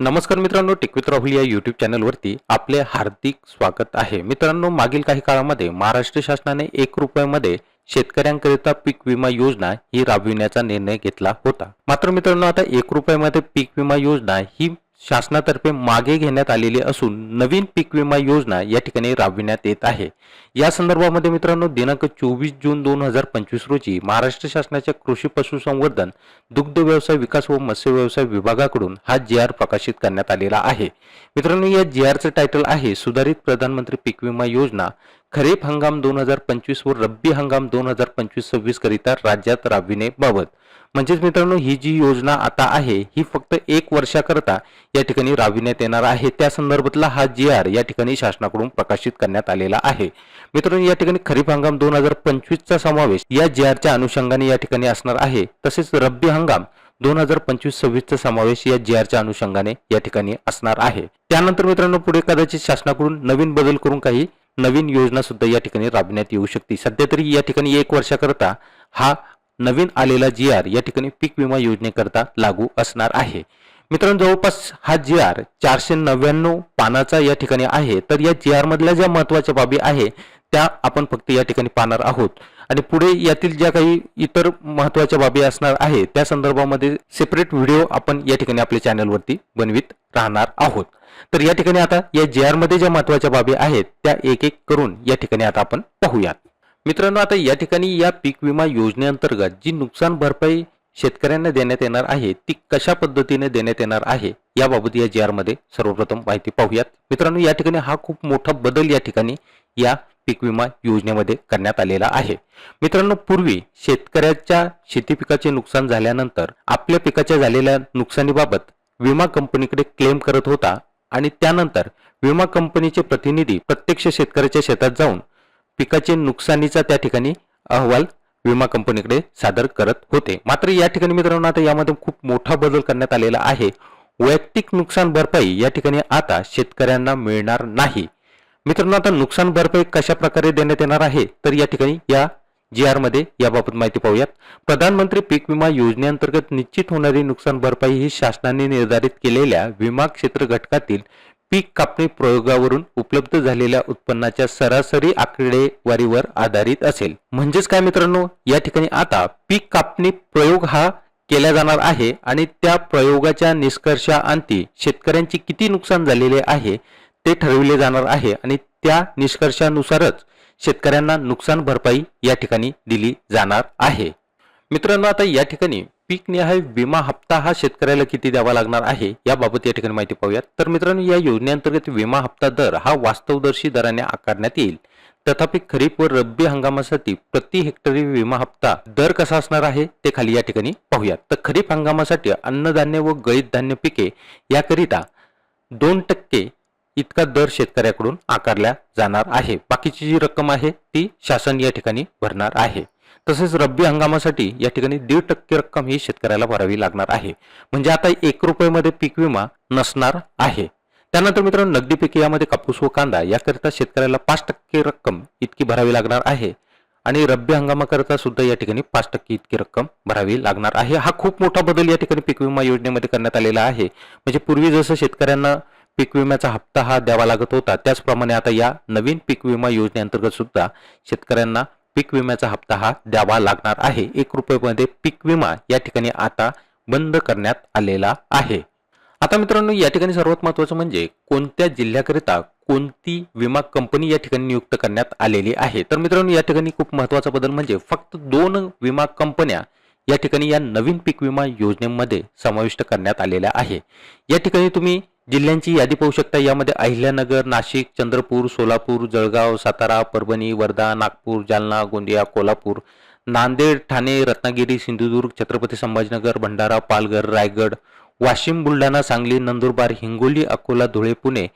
नमस्कार मित्रांनो टिकवित राहुल या यूट्यूब चॅनलवरती आपले हार्दिक स्वागत आहे. मित्रांनो मागील काही काळामध्ये महाराष्ट्र शासनाने एक रुपयामध्ये शेतकऱ्यांकरिता पीक विमा योजना ही राबविण्याचा निर्णय घेतला होता. मात्र मित्रांनो आता एक रुपयामध्ये पीक विमा योजना ही शासनातर्फे मागे घेण्यात आलेली असून नवीन पीक विमा योजना या ठिकाणी राबविण्यात येत आहे. या संदर्भामध्ये मित्रांनो दिनांक चोवीस जून दोन हजार पंचवीस रोजी महाराष्ट्र शासनाच्या कृषी पशुसंवर्धन दुग्ध व्यवसाय विकास व मत्स्य व्यवसाय विभागाकडून हा जी आर प्रकाशित करण्यात आलेला आहे. मित्रांनो या जी आरचं टायटल आहे सुधारित प्रधानमंत्री पीक विमा योजना. खरीप हंगाम दोन हजार पंचवीस व रब्बी हंगाम दोन हजार पंचवीस सव्वीस करिता राज्यात राबविण्याबाबत म्हणजेच मित्रांनो ही जी योजना आता आहे ही फक्त एक वर्षाकरता या ठिकाणी राबविण्यात येणार आहे. त्या संदर्भातला हा जी आर या ठिकाणी शासनाकडून प्रकाशित करण्यात आलेला आहे. मित्रांनो या ठिकाणी खरीप हंगाम दोन हजार पंचवीसचा समावेश या जी आरच्या अनुषंगाने या ठिकाणी असणार आहे. तसेच रब्बी हंगाम दोन हजार पंचवीस सव्वीसचा समावेश या जी आरच्या अनुषंगाने या ठिकाणी असणार आहे. त्यानंतर मित्रांनो पुढे कदाचित शासनाकडून नवीन बदल करून काही नवीन योजना सुद्धा या ठिकाणी राबविण्यात येऊ शकते. सध्या तरी या ठिकाणी एक वर्षाकरता हा नवीन आलेला जी आर या ठिकाणी पीक विमा योजनेकरता लागू असणार आहे. मित्रांनो जवळपास हा जी आर चारशे नव्याण्णव पानाचा या ठिकाणी आहे. तर या जी आरमधल्या ज्या महत्त्वाच्या बाबी आहे त्या आपण फक्त या ठिकाणी पाहणार आहोत. आणि पुढे यातील ज्या काही इतर महत्त्वाच्या बाबी असणार आहे त्या संदर्भामध्ये सेपरेट व्हिडिओ आपण या ठिकाणी आपल्या चॅनलवरती बनवित राहणार आहोत. तर या ठिकाणी आता या जे आरमध्ये ज्या महत्त्वाच्या बाबी आहेत त्या एक एक करून या ठिकाणी आता आपण पाहूयात. मित्रांनो आता या ठिकाणी या पीक विमा योजनेअंतर्गत जी नुकसान भरपाई शेतकऱ्यांना देण्यात येणार आहे ती कशा पद्धतीने देण्यात येणार आहे याबाबत या जी आरमध्ये सर्वप्रथम माहिती पाहूयात. मित्रांनो या ठिकाणी हा खूप मोठा बदल या ठिकाणी या पीक विमा योजनेमध्ये करण्यात आलेला आहे. मित्रांनो पूर्वी शेतकऱ्याच्या शेती पिकाचे नुकसान झाल्यानंतर आपल्या पिकाच्या झालेल्या नुकसानीबाबत विमा कंपनीकडे क्लेम करत होता आणि त्यानंतर विमा कंपनीचे प्रतिनिधी प्रत्यक्ष शेतकऱ्याच्या शेतात जाऊन पिकाचे नुकसानीचा त्या ठिकाणी अहवाल विमा कंपनीकडे सादर करत होते. मात्र या ठिकाणी मित्रांनो आता यामध्ये खूप मोठा बदल करण्यात आलेला आहे. वैयक्तिक नुकसान भरपाई या ठिकाणी आता शेतकऱ्यांना मिळणार नाही. मित्रांनो आता नुकसान भरपाई कशा प्रकारे देण्यात येणार आहे? तर या ठिकाणी या जी आरमध्ये याबाबत माहिती पाहूयात. प्रधानमंत्री पीक विमा योजनेअंतर्गत निश्चित होणारी नुकसान भरपाई ही शासनाने निर्धारित केलेल्या विमा क्षेत्र घटकातील पीक कापणी प्रयोगावरून उपलब्ध झालेल्या उत्पन्नाच्या सरासरी आकडेवारीवर आधारित असेल. म्हणजेच काय मित्रांनो? या ठिकाणी आता पीक कापणी प्रयोग हा केला जाणार आहे आणि त्या प्रयोगाच्या निष्कर्षाअंती शेतकऱ्यांचे किती नुकसान झालेले आहे ते ठरविले जाणार आहे आणि त्या निष्कर्षानुसारच शेतकऱ्यांना नुकसान भरपाई या ठिकाणी दिली जाणार आहे. मित्रांनो आता या ठिकाणी पीक निहाय विमा हप्ता हा शेतकऱ्याला किती द्यावा लागणार आहे याबाबत या ठिकाणी माहिती पाहूयात. तर मित्रांनो या योजनेअंतर्गत विमा हप्ता दर हा वास्तवदर्शी दराने आकारण्यात येईल. तथापि खरीप व रब्बी हंगामासाठी प्रति हेक्टरी विमा हप्ता दर कसा असणार आहे ते खाली या ठिकाणी पाहूयात. तर खरीप हंगामासाठी अन्नधान्य व गळीत धान्य पिके याकरिता दोन टक्के इतका दर शेतकऱ्याकडून आकारला जाणार आहे. बाकीची जी रक्कम आहे ती शासन या ठिकाणी भरणार आहे. तसेच रब्बी हंगामासाठी या ठिकाणी दीड टक्के रक्कम ही शेतकऱ्याला भरावी लागणार आहे. म्हणजे आता एक रुपयामध्ये पीक विमा नसणार आहे. त्यानंतर मित्रांनो नगदी पिके यामध्ये कापूस व कांदा याकरिता शेतकऱ्याला पाच टक्के रक्कम इतकी भरावी लागणार आहे. आणि रब्बी हंगामाकरिता सुद्धा या ठिकाणी पाच टक्के इतकी रक्कम भरावी लागणार आहे. हा खूप मोठा बदल या ठिकाणी पीक विमा योजनेमध्ये करण्यात आलेला आहे. म्हणजे पूर्वी जसं शेतकऱ्यांना पीक विम्याचा हप्ता हा द्यावा लागत होता. त्याचप्रमाणे आता या नवीन पीक विमा योजनेअंतर्गत सुद्धा शेतकऱ्यांना पीक विम्याचा हप्ता हा द्यावा लागणार आहे. एक रुपयामध्ये पीक विमा या ठिकाणी आता बंद करण्यात आलेला आहे. आता मित्रांनो या ठिकाणी सर्वात महत्वाचं म्हणजे कोणत्या जिल्ह्याकरिता कोणती विमा कंपनी या ठिकाणी नियुक्त करण्यात आलेली आहे? तर मित्रांनो या ठिकाणी खूप महत्त्वाचा बदल म्हणजे फक्त दोन विमा कंपन्या या ठिकाणी या नवीन पीक विमा योजनेमध्ये समाविष्ट करण्यात आलेल्या आहे. या ठिकाणी तुम्ही जिल्ह्यांची यादी पाहू शकता. यामध्ये अहिल्यानगर नाशिक चंद्रपूर सोलापूर जळगाव सातारा परभणी वर्धा नागपूर जालना गोंदिया कोल्हापूर नांदेड ठाणे रत्नागिरी सिंधुदुर्ग छत्रपती संभाजीनगर भंडारा पालघर रायगड वाशिम बुलढाणा सांगली नंदुरबार हिंगोली अकोला धुळे पुणे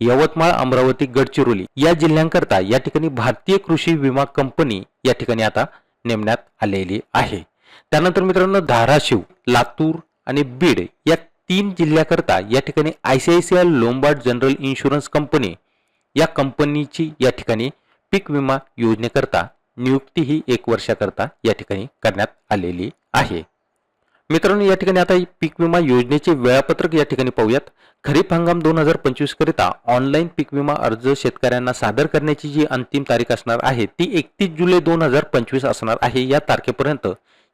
यवतमाळ अमरावती गडचिरोली या जिल्ह्यांकरता या ठिकाणी भारतीय कृषी विमा कंपनी या ठिकाणी आता नेमण्यात आलेली आहे. त्यानंतर मित्रांनो धाराशिव लातूर आणि बीड या तीन जिल्ह्याकरता या ठिकाणी I C I C I Lombard general insurance company या कंपनीची या ठिकाणी पीक विमा योजनेकरता नियुक्ती ही एक वर्षाकरता या ठिकाणी करण्यात आलेली आहे. मित्रांनो या ठिकाणी आता पीक विमा योजनेचे वेळापत्रक या ठिकाणी पाहूयात. खरीप हंगाम दोन हजार पंचवीस करिता ऑनलाईन पीक विमा अर्ज शेतकऱ्यांना सादर करण्याची जी अंतिम तारीख असणार आहे ती एकतीस जुलै दोन हजार पंचवीस असणार आहे. या तारखेपर्यंत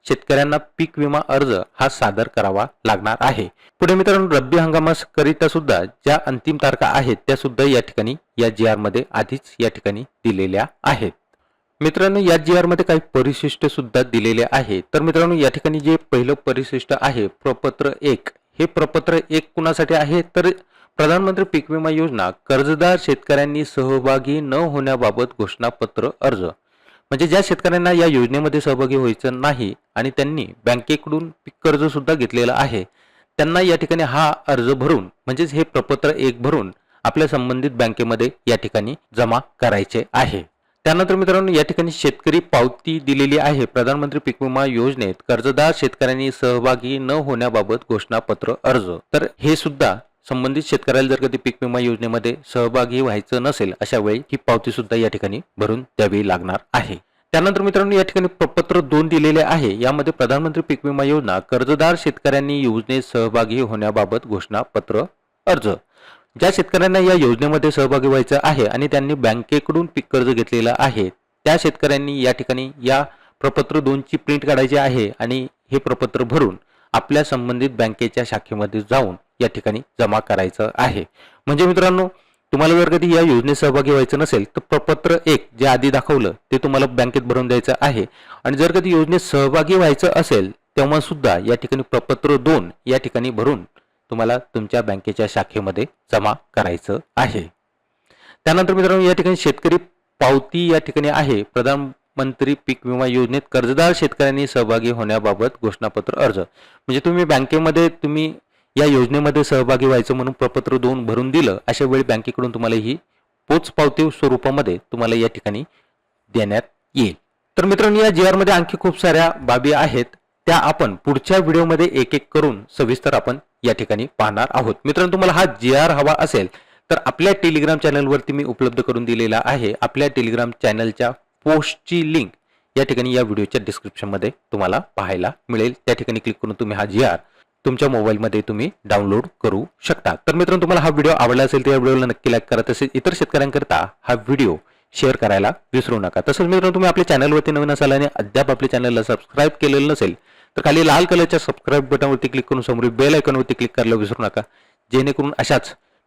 शेतकऱ्यांना पीक विमा अर्ज हा सादर करावा लागणार आहे. पुढे मित्रांनो रब्बी हंगामाकरिता सुद्धा ज्या अंतिम तारखा आहेत त्या सुद्धा या ठिकाणी या जी आरमध्ये आधीच या ठिकाणी दिलेल्या आहेत. मित्रांनो या जी आरमध्ये काही परिशिष्ट सुद्धा दिलेले आहे. तर मित्रांनो या ठिकाणी जे पहिलं परिशिष्ट आहे प्रपत्र एक हे प्रपत्र एक कुणासाठी आहे? तर प्रधानमंत्री पीक विमा योजना कर्जदार शेतकऱ्यांनी सहभागी न होण्याबाबत घोषणापत्र अर्ज. म्हणजे ज्या शेतकऱ्यांना या योजनेमध्ये सहभागी व्हायचं नाही आणि त्यांनी बँकेकडून पीक कर्ज सुद्धा घेतलेलं आहे त्यांना या ठिकाणी हा अर्ज भरून म्हणजेच हे प्रपत्र एक भरून आपल्या संबंधित बँकेमध्ये या ठिकाणी जमा करायचे आहे. त्यानंतर मित्रांनो या ठिकाणी शेतकरी पावती दिलेली आहे. प्रधानमंत्री पीक विमा योजनेत कर्जदार शेतकऱ्यांनी सहभागी न होण्याबाबत घोषणापत्र अर्ज. तर हे सुद्धा संबंधित शेतकऱ्याला जर कधी पीक विमा योजनेमध्ये सहभागी व्हायचं नसेल अशा वेळी ही पावती सुद्धा या ठिकाणी भरून द्यावी लागणार आहे. त्यानंतर मित्रांनो या ठिकाणी प्रपत्र दोन दिलेले आहे. यामध्ये प्रधानमंत्री पीक विमा योजना कर्जदार शेतकऱ्यांनी योजनेत सहभागी होण्याबाबत घोषणापत्र अर्ज. ज्या शेतकऱ्यांना या योजनेमध्ये सहभागी व्हायचं आहे आणि त्यांनी बँकेकडून पीक कर्ज घेतलेलं आहे त्या शेतकऱ्यांनी या ठिकाणी या प्रपत्र दोनची प्रिंट काढायची आहे आणि हे प्रपत्र भरून आपल्या संबंधित बँकेच्या शाखेमध्ये जाऊन या ठिकाणी जमा करायचं आहे. म्हणजे मित्रांनो तुम्हाला जर कधी या योजनेत सहभागी व्हायचं नसेल तर प्रपत्र एक जे आधी दाखवलं ते तुम्हाला बँकेत भरून द्यायचं आहे. आणि जर कधी योजनेत सहभागी व्हायचं असेल तेव्हा सुद्धा या ठिकाणी प्रपत्र दोन या ठिकाणी भरून तुम्हाला तुमच्या बँकेच्या शाखेमध्ये जमा करायचं आहे. त्यानंतर मित्रांनो या ठिकाणी शेतकरी पावती या ठिकाणी आहे. प्रधान मंत्री पीक विमा योजनेत कर्जदार शेतकऱ्यांनी सहभागी होण्याबाबत घोषणापत्र अर्ज. म्हणजे तुम्ही बँकेमध्ये तुम्ही या योजनेमध्ये सहभागी व्हायचं म्हणून प्रपत्र दोन भरून दिलं अशा वेळी बँकेकडून तुम्हाला ही पोचपावती स्वरूपामध्ये तुम्हाला या ठिकाणी देण्यात येईल. तर मित्रांनो या जी आरमध्ये आणखी खूप साऱ्या बाबी आहेत. त्या आपण पुढच्या व्हिडिओमध्ये एक एक करून सविस्तर आपण या ठिकाणी पाहणार आहोत. मित्रांनो तुम्हाला हा जी आर हवा असेल तर आपल्या टेलिग्राम चॅनलवरती मी उपलब्ध करून दिलेला आहे. आपल्या टेलिग्राम चॅनलच्या पोस्टची लिंक या ठिकाणी या व्हिडिओच्या डिस्क्रिप्शनमध्ये तुम्हाला पाहायला मिळेल. त्या ठिकाणी क्लिक करून तुम्ही हा जी आर तुमच्या मोबाईलमध्ये तुम्ही डाउनलोड करू शकता. तर मित्रांनो तुम्हाला हा व्हिडिओ आवडला असेल तर या व्हिडिओला नक्की लाईक करा. तसेच इतर शेतकऱ्यांकरता हा व्हिडिओ शेअर करायला विसरू नका. तसंच मित्रांनो तुम्ही आपल्या चॅनलवरती नवीन असाल आणि अद्याप आपल्या चॅनलला सबस्क्राईब केलेलं नसेल तर खाली लाल कलरच्या सबस्क्राईब बटनवरती क्लिक करून समोर बेल आयकॉनवरती क्लिक करायला विसरू नका. जेणेकरून अशाच